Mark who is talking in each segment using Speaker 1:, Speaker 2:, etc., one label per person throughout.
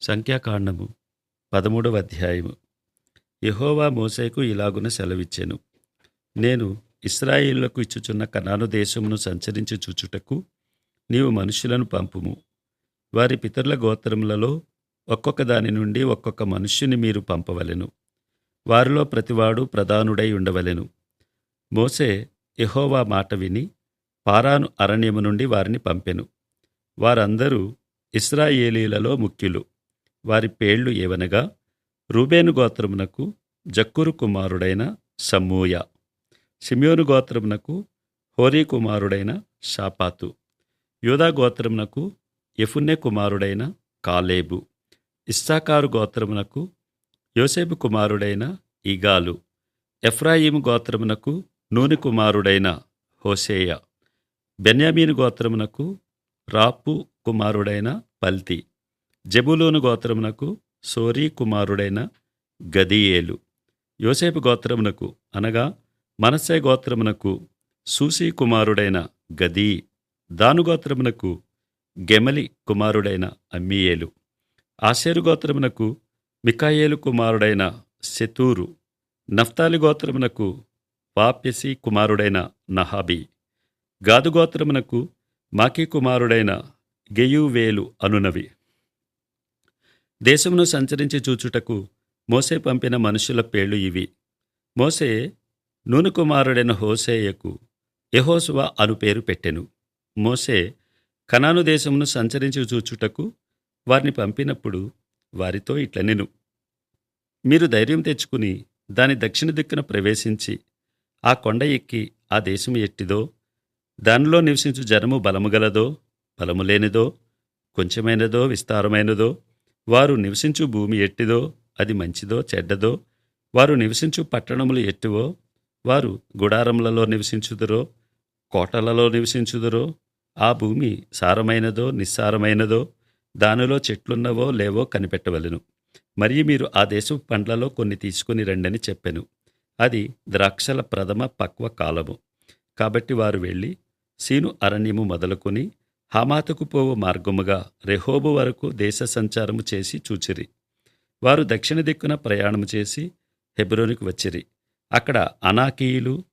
Speaker 1: సంఖ్యాకాండము పదమూడవ అధ్యాయము. యహోవా మోసేకు ఇలాగున సెలవిచ్చెను. నేను ఇస్రాయేలులకు ఇచ్చుచున్న కనాను దేశమును సంచరించి చూచుటకు నీవు మనుషులను పంపుము. వారి పితరుల గోత్రములలో ఒక్కొక్క దాని నుండి ఒక్కొక్క మనుష్యుని మీరు పంపవలెను. వారిలో ప్రతివాడు ప్రధానుడై ఉండవలెను. మోసే యహోవా మాట విని పారాను అరణ్యము నుండి వారిని పంపెను. వారందరూ ఇస్రాయేలీలలో ముఖ్యులు. వారి పేళ్ళు ఏవనగా రూబేను గోత్రమునకు జక్కురు కుమారుడైన సమ్మూయ షిమ్యోను గోత్రమునకు హోరీ కుమారుడైన షాపాతు యూదా గోత్రమునకు యఫున్నె కుమారుడైన కాలేబు ఇస్సాకారు గోత్రమునకు యోసేపు కుమారుడైన ఇగాలు ఎఫ్రాయిము గోత్రమునకు నూని కుమారుడైన హోసేయ బెన్యామీను గోత్రమునకు రాపు కుమారుడైన పల్తి. జబులోను గోత్రమునకు సోరీ కుమారుడైన గదియేలు. యోసేపు గోత్రమునకు అనగా మనస్సే గోత్రమునకు సూసీ కుమారుడైన గదీ దాను గోత్రమునకు గెమలి కుమారుడైన అమ్మీయేలు. ఆశేరు గోత్రమునకు మికాయేలు కుమారుడైన శతూరు. నఫ్తాలి గోత్రమునకు వాప్యసి కుమారుడైన నహాబీ. గాదు గోత్రమునకు మాకీ కుమారుడైన గెయువేలు అనునవి. దేశమును సంచరించి చూచుటకు మోసే పంపిన మనుషుల పేళ్ళు ఇవి. మోసే నూను కుమారుడైన హోసేయకు యహోసువ అను పేరు పెట్టెను. మోసే కనాను దేశమును సంచరించి చూచుటకు వారిని పంపినప్పుడు వారితో ఇట్లనెను మీరు ధైర్యం తెచ్చుకుని దాని దక్షిణ దిక్కున ప్రవేశించి ఆ కొండ ఎక్కి ఆ దేశం ఎట్టిదో దానిలో నివసించు జనము బలము గలదో బలము లేనిదో కొంచెమైనదో విస్తారమైనదో వారు నివసించు భూమి ఎట్టిదో అది మంచిదో చెడ్డదో? వారు నివసించు పట్టణములు ఎట్టివో? వారు గుడారములలో నివసించుదురో? కోటలలో నివసించుదురో? ఆ భూమి సారమైనదో నిస్సారమైనదో? దానిలో చెట్లున్నవో లేవో కనిపెట్టవలెను. మరియు మీరు ఆ దేశపు పండ్లలో కొన్ని తీసుకుని రండని చెప్పెను. అది ద్రాక్షల ప్రథమ పక్వ కాలము. కాబట్టి వారు వెళ్ళి సీను అరణ్యము మొదలుకొని హమాతకు పోవు మార్గముగా రెహోబు వరకు దేశ సంచారము చేసి చూచిరి. వారు దక్షిణ దిక్కున ప్రయాణము చేసి హెబ్రోనికి వచ్చిరి. అక్కడ అనాకీయులు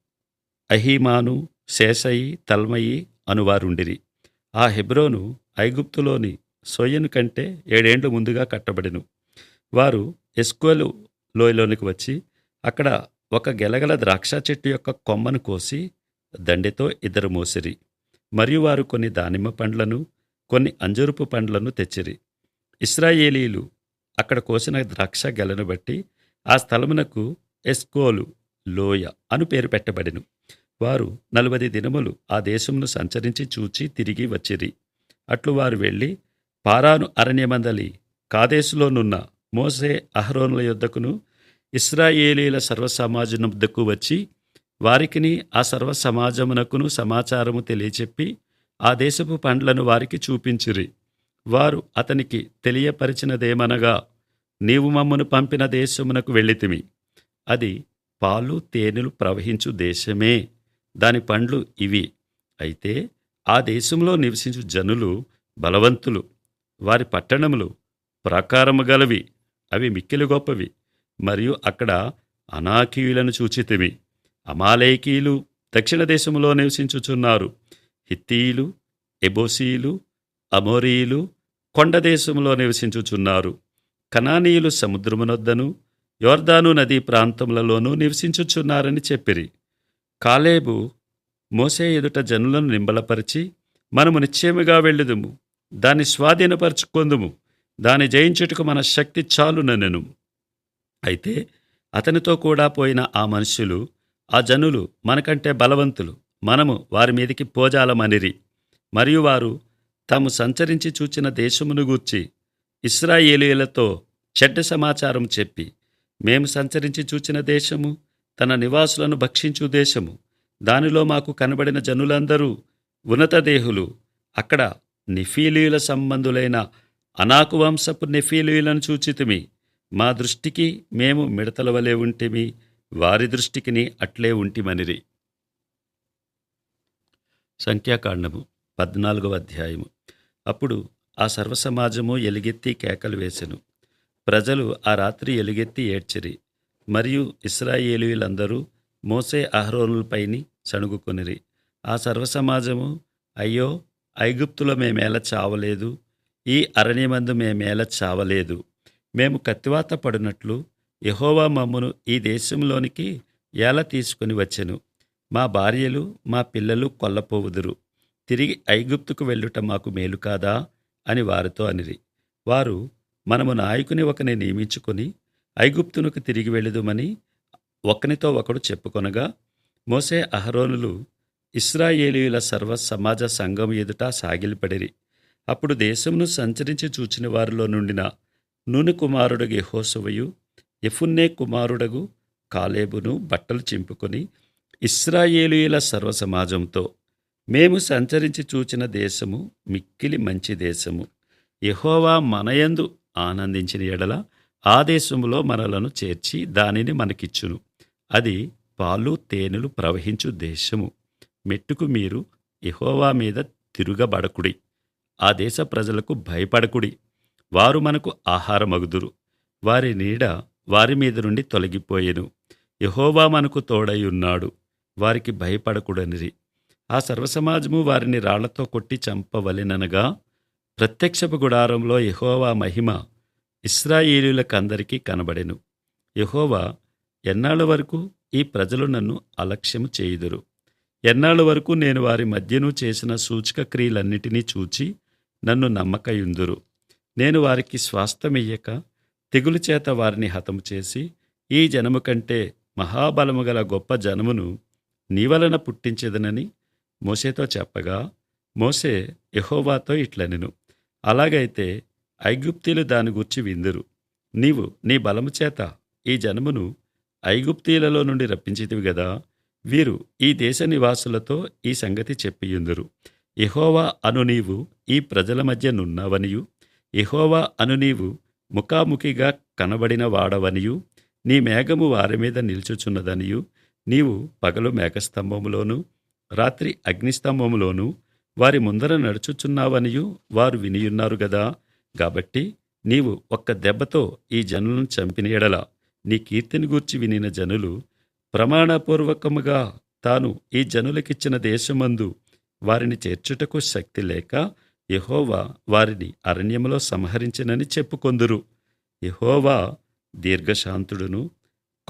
Speaker 1: అహీమాను శేషయి తల్మయి అనువారుండిరి. ఆ హెబ్రోను ఐగుప్తులోని సొయ్యను కంటే ఏడేండ్లు ముందుగా కట్టబడిను. వారు ఎస్కోలు లోయలోనికి వచ్చి అక్కడ ఒక గెలగల ద్రాక్ష చెట్టు యొక్క కొమ్మను కోసి దండెతో ఇద్దరు మోసిరి. మరియు వారు కొన్ని దానిమ్మ పండ్లను కొన్ని అంజరుపు పండ్లను తెచ్చిరి. ఇస్రాయేలీలు అక్కడ కోసిన ద్రాక్ష గెలను బట్టి ఆ స్థలమునకు ఎస్కోలు లోయ అను పేరు పెట్టబడెను. వారు నలభై దినములు ఆ దేశమును సంచరించి చూచి తిరిగి వచ్చిరి. అట్లు వారు వెళ్ళి పారాను అరణ్యమందలి కాదేశులోనున్న మోసే అహరోనుల యొద్దకును ఇస్రాయేలీల సర్వసమాజముద్దకు వచ్చి వారికిని ఆ సర్వ సమాజమునకును సమాచారము తెలియచెప్పి ఆ దేశపు పండ్లను వారికి చూపించిరి. వారు అతనికి తెలియపరిచినదేమనగా నీవు మమ్మను పంపిన దేశమునకు వెళ్ళితిమి. అది పాలు తేనెలు ప్రవహించు దేశమే. దాని పండ్లు ఇవి. అయితే ఆ దేశంలో నివసించు జనులు బలవంతులు. వారి పట్టణములు ప్రాకారము గలవి. అవి మిక్కిలి గొప్పవి. మరియు అక్కడ అనాకీయులను చూచితిమి. అమాలేకీలు దక్షిణ దేశములో నివసించుచున్నారు. హిత్తీలు ఎబోసీలు అమోరీయులు కొండదేశములో నివసించుచున్నారు. కనానీయులు సముద్రమునొద్దను యోర్దాను నదీ ప్రాంతములలోనూ నివసించుచున్నారని చెప్పిరి. కాలేబు మోసే ఎదుట జనులను నింబలపరిచి మనము నిశ్చయముగా వెళ్ళుదుము దాన్ని స్వాధీనపరచుకొందుము దాన్ని జయించుటకు మన శక్తి చాలునెను అయితే అతనితో కూడా పోయిన ఆ మనుషులు ఆ జనులు మనకంటే బలవంతులు. మనము వారి మీదికి పోజాలమనిరి. మరియు వారు తాము సంచరించి చూచిన దేశమును గూర్చి ఇస్రాయేలీలతో చెడ్డ సమాచారం చెప్పి మేము సంచరించి చూచిన దేశము తన నివాసులను భక్షించు దేశము. దానిలో మాకు కనబడిన జనులందరూ ఉన్నత దేహులు. అక్కడ నిఫీలీయుల సంబంధులైన అనాకు వంశపు నిఫీలీలను చూచితిమి. మా దృష్టికి మేము మిడతల వలె ఉంటిమి. వారి దృష్టికిని అట్లే ఉంటిమనిరి. సంఖ్యాకాండము పద్నాలుగవ అధ్యాయము. అప్పుడు ఆ సర్వసమాజము ఎలుగెత్తి కేకలు వేసెను. ప్రజలు ఆ రాత్రి ఎలుగెత్తి ఏడ్చిరి. మరియు ఇస్రాయేలీలందరూ మోసే అహరోనులపైని సణుగుకొనిరి. ఆ సర్వసమాజము అయ్యో ఐగుప్తులో మేమేల చావలేదు. ఈ అరణ్యమందు మేమేల చావలేదు. మేము కత్తివాత పడినట్లు యహోవా మమ్మను ఈ దేశంలోనికి ఎలా తీసుకుని వచ్చెను? మా భార్యలు మా పిల్లలు కొల్లపోవుదురు. తిరిగి ఐగుప్తుకు వెళ్ళుట మాకు మేలు కాదా? అని వారితో అనిరి. వారు మనము నాయకుని ఒకని నియమించుకొని ఐగుప్తునకు తిరిగి వెళ్ళుదుమని ఒకనితో ఒకడు చెప్పుకొనగా మోసే అహరోనులు ఇస్రాయేలీయుల సర్వ సమాజ సంఘం ఎదుట సాగిలిపడిరి. అప్పుడు దేశమును సంచరించి చూచిన వారిలో నుండిన నూనె కుమారుడు గెహోసవయు ఎఫున్నే కుమారుడగు కాలేబును బట్టలు చింపుకొని ఇస్రాయేలీయుల సర్వ సమాజంతో మేము సంచరించి చూచిన దేశము మిక్కిలి మంచి దేశము. యహోవా మనయందు ఆనందించిన ఎడల ఆ దేశములో మనలను చేర్చి దానిని మనకిచ్చును. అది పాలు తేనెలు ప్రవహించు దేశము. మెట్టుకు మీరు యెహోవా మీద తిరుగబడకుడి. ఆ దేశ ప్రజలకు భయపడకుడి. వారు మనకు ఆహారమగుదురు. వారి నీడ వారి మీద నుండి తొలగిపోయెను. యహోవా మనకు తోడై ఉన్నాడు వారికి భయపడకుడనిరి ఆ సర్వసమాజము వారిని రాళ్ళతో కొట్టి చంపవలెననగా ప్రత్యక్షపు గుడారంలో యహోవా మహిమ ఇస్రాయేలీలకందరికీ కనబడెను. యహోవా ఎన్నాళ్ళ వరకు ఈ ప్రజలు నన్ను అలక్ష్యము చేయుదురు? ఎన్నాళ్ళ వరకు నేను వారి మధ్యను చేసిన సూచక క్రియలన్నిటినీ చూచి నన్ను నమ్మకయుందురు? నేను వారికి స్వాస్థమియ్యక తెగులు చేత వారిని హతము చేసి ఈ జనము కంటే మహాబలము గల గొప్ప జనమును నీ వలన పుట్టించేదనని మోసేతో చెప్పగా మోసే యహోవాతో ఇట్లనెను. అలాగైతే ఐగుప్తీలు దాని గూర్చి విందురు. నీవు నీ బలము చేత ఈ జనమును ఐగుప్తీలలో నుండి రప్పించితివి గదా వీరు ఈ దేశ నివాసులతో ఈ సంగతి చెప్పియుందురు. ఇహోవా అను నీవు ఈ ప్రజల మధ్య నున్నావనియు. యెహోవా అను నీవు ముఖాముఖిగా కనబడిన వాడవనియు నీ మేఘము వారి మీద నిల్చుచున్నదనియు నీవు పగలు మేఘస్తంభములోను రాత్రి అగ్నిస్తంభములోను వారి ముందర నడుచుచున్నావనియు వారు వినియున్నారు గదా. కాబట్టి నీవు ఒక్క దెబ్బతో ఈ జనులను చంపిన ఎడల నీ కీర్తిని గూర్చి వినిన జనులు ప్రమాణపూర్వకముగా తాను ఈ జనులకిచ్చిన దేశమందు వారిని చేర్చుటకు శక్తి లేక యహోవా వారిని అరణ్యములో సంహరించినని చెప్పుకొందురు. యహోవా దీర్ఘశాంతుడును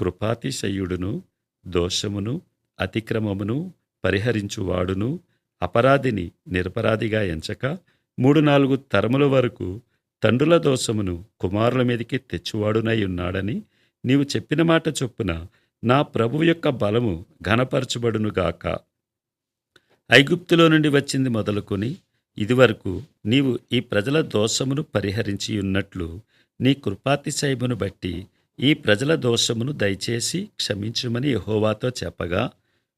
Speaker 1: కృపాతిశయుడును దోషమును అతిక్రమమును పరిహరించువాడును. అపరాధిని నిరపరాధిగా ఎంచక మూడు నాలుగు తరముల వరకు తండ్రుల దోషమును కుమారుల మీదకి తెచ్చువాడునై ఉన్నాడని నీవు చెప్పిన మాట చొప్పున నా ప్రభు యొక్క బలము ఘనపరచుబడునుగాక. ఐగుప్తులో నుండి వచ్చింది మొదలుకొని ఇదివరకు నీవు ఈ ప్రజల దోషమును పరిహరించి ఉన్నట్లు నీ కృపాతిశయమును బట్టి ఈ ప్రజల దోషమును దయచేసి క్షమించుమని యహోవాతో చెప్పగా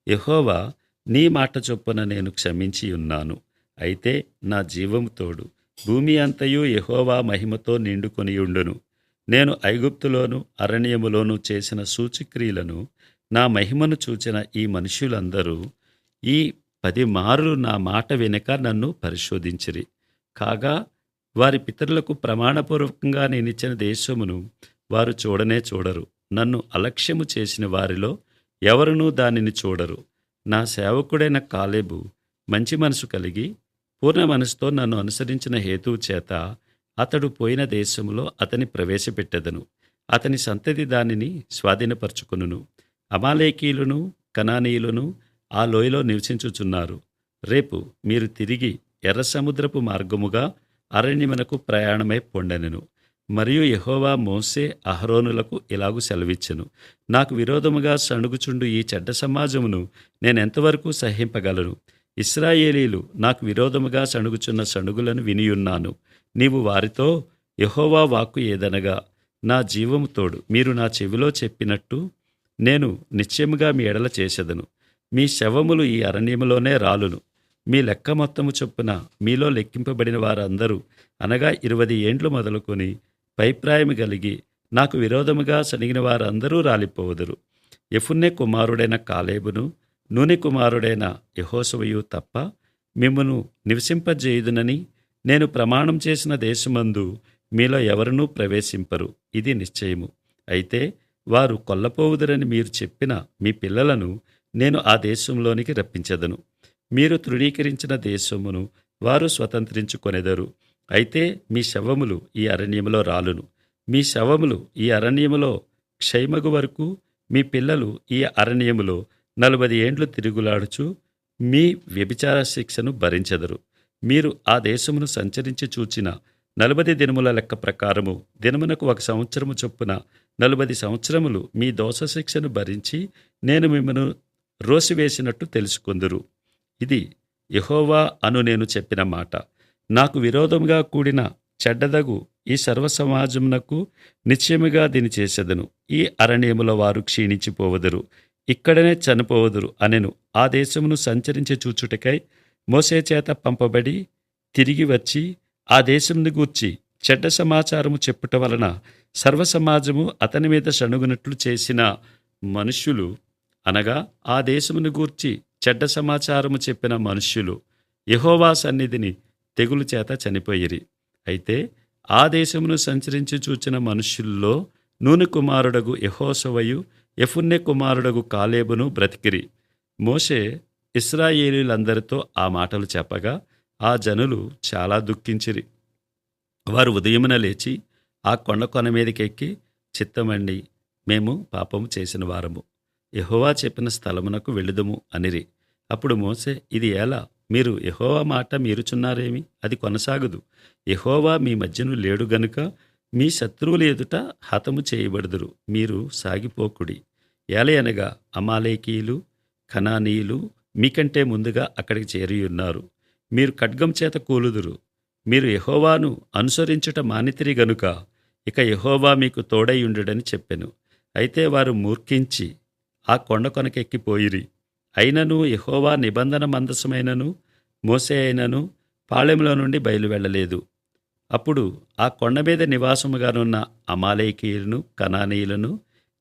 Speaker 1: యహోవా నీ మాట చొప్పున నేను క్షమించి ఉన్నాను. అయితే నా జీవము తోడు భూమి అంతయు యహోవా మహిమతో నిండుకొని ఉండును. నేను ఐగుప్తులోను అరణ్యములోను చేసిన సూచిక్రియలను నా మహిమను చూచిన ఈ మనుష్యులందరూ ఈ పది మారులు నా మాట వెనుక నన్ను పరిశోధించిరి. కాగా వారి పితరులకు ప్రమాణపూర్వకంగా నేనిచ్చిన దేశమును వారు చూడనే చూడరు. నన్ను అలక్ష్యము చేసిన వారిలో ఎవరునూ దానిని చూడరు. నా సేవకుడైన కాలేబు మంచి మనసు కలిగి పూర్ణ మనసుతో నన్ను అనుసరించిన హేతువు చేత అతడు పోయిన దేశంలో అతని ప్రవేశపెట్టెదను. అతని సంతతి దానిని స్వాధీనపరచుకొనును. అమాలేకీయులను కనానీయులను ఆ లోయలో నివసించుచున్నారు. రేపు మీరు తిరిగి ఎర్ర సముద్రపు మార్గముగా అరణ్యమునకు ప్రయాణమై పొండెనెను. మరియు యహోవా మోసే అహరోనులకు ఇలాగు సెలవిచ్చెను. నాకు విరోధముగా సణుగుచుండు ఈ చెడ్డ సమాజమును నేనెంతవరకు సహింపగలను? ఇస్రాయేలీలు నాకు విరోధముగా సణుగుచున్న సణుగులను వినియున్నాను. నీవు వారితో యహోవా వాక్కు ఏదనగా నా జీవముతోడు మీరు నా చెవిలో చెప్పినట్టు నేను నిశ్చయముగా మీ ఎడల చేసెదను. మీ శవములు ఈ అరణ్యములోనే రాలును. మీ లెక్క మొత్తము చొప్పున మీలో లెక్కింపబడిన వారందరూ అనగా ఇరవై ఏండ్లు మొదలుకొని పైప్రాయము కలిగి నాకు విరోధముగా సనిగిన వారందరూ రాలిపోవదురు. ఎఫున్నే కుమారుడైన కాలేబును నూనె కుమారుడైన యహోసవయు తప్ప మిమ్మను నివసింపజేయుదునని నేను ప్రమాణం చేసిన దేశమందు మీలో ఎవరునూ ప్రవేశింపరు. ఇది నిశ్చయము. అయితే వారు కొల్లపోవుదరని మీరు చెప్పిన మీ పిల్లలను నేను ఆ దేశంలోనికి రప్పించదను. మీరు తృణీకరించిన దేశమును వారు స్వతంత్రించుకొనెదరు. అయితే మీ శవములు ఈ అరణ్యములో రాలును. మీ శవములు ఈ అరణ్యములో క్షయమగు వరకు మీ పిల్లలు ఈ అరణ్యములో నలభై ఏండ్లు తిరుగులాడుచు మీ వ్యభిచార శిక్షను భరించెదరు. మీరు ఆ దేశమును సంచరించి చూచిన నలభై దినముల లెక్క ప్రకారము దినమునకు ఒక సంవత్సరము చొప్పున నలభై సంవత్సరములు మీ దోష శిక్షను భరించి నేను మిమ్మను రోసివేసినట్టు తెలుసుకుందురు. ఇది యహోవా అను నేను చెప్పిన మాట. నాకు విరోధముగా కూడిన చెడ్డదగు ఈ సర్వ సమాజమునకు నిశ్చయముగా దీని చేసేదను. ఈ అరణ్యముల వారు క్షీణించిపోవదురు. ఇక్కడనే చనిపోవదురు అనెను. ఆ దేశమును సంచరించి చూచుటకై మోసే చేత పంపబడి తిరిగి వచ్చి ఆ దేశంను గూర్చి చెడ్డ సమాచారము చెప్పుట వలన సర్వ సమాజము అతని మీద షణుగునట్లు చేసిన మనుషులు అనగా ఆ దేశమును గూర్చి చెడ్డ సమాచారము చెప్పిన మనుష్యులు యహోవా సన్నిధిని తెగులు చేత చనిపోయిరి. అయితే ఆ దేశమును సంచరించి చూచిన మనుష్యుల్లో నూనె కుమారుడగు యహోసవయు ఎఫున్నె కుమారుడగు కాలేబును బ్రతికిరి. మోషే ఇస్రాయేలీలందరితో ఆ మాటలు చెప్పగా ఆ జనులు చాలా దుఃఖించిరి. వారు ఉదయమున లేచి ఆ కొండ కొన మీదకెక్కి చిత్తమండి మేము పాపము చేసిన వారము. యహోవా చెప్పిన స్థలమునకు వెళ్ళుదము అనిరి. అప్పుడు మోసే ఇది ఎలా? మీరు యహోవా మాట మీరుచున్నారేమి? అది కొనసాగదు. యహోవా మీ మధ్యను లేడు గనుక మీ శత్రువుల ఎదుట హతము చేయబడుదురు. మీరు సాగిపోకుడి. ఏలయనగా అమాలేకీయులు కనానీయులు మీకంటే ముందుగా అక్కడికి చేరియున్నారు. మీరు ఖడ్గం చేత కూలుదురు. మీరు యహోవాను అనుసరించుట మానితిరి గనుక ఇక యహోవా మీకు తోడైయుండుడని చెప్పెను. అయితే వారు మూర్ఖించి ఆ కొండ కొనకెక్కిపోయిరి. అయినను యహోవా నిబంధన మందసమైనను మోసే అయినను పాళెంలో నుండి బయలు వెళ్ళలేదు అప్పుడు ఆ కొండ మీద నివాసముగానున్న అమాలేకీయులను కనానీయులను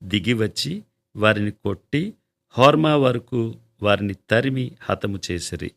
Speaker 1: దిగివచ్చి వారిని కొట్టి హోర్మా వరకు వారిని తరిమి హతము చేసిరి.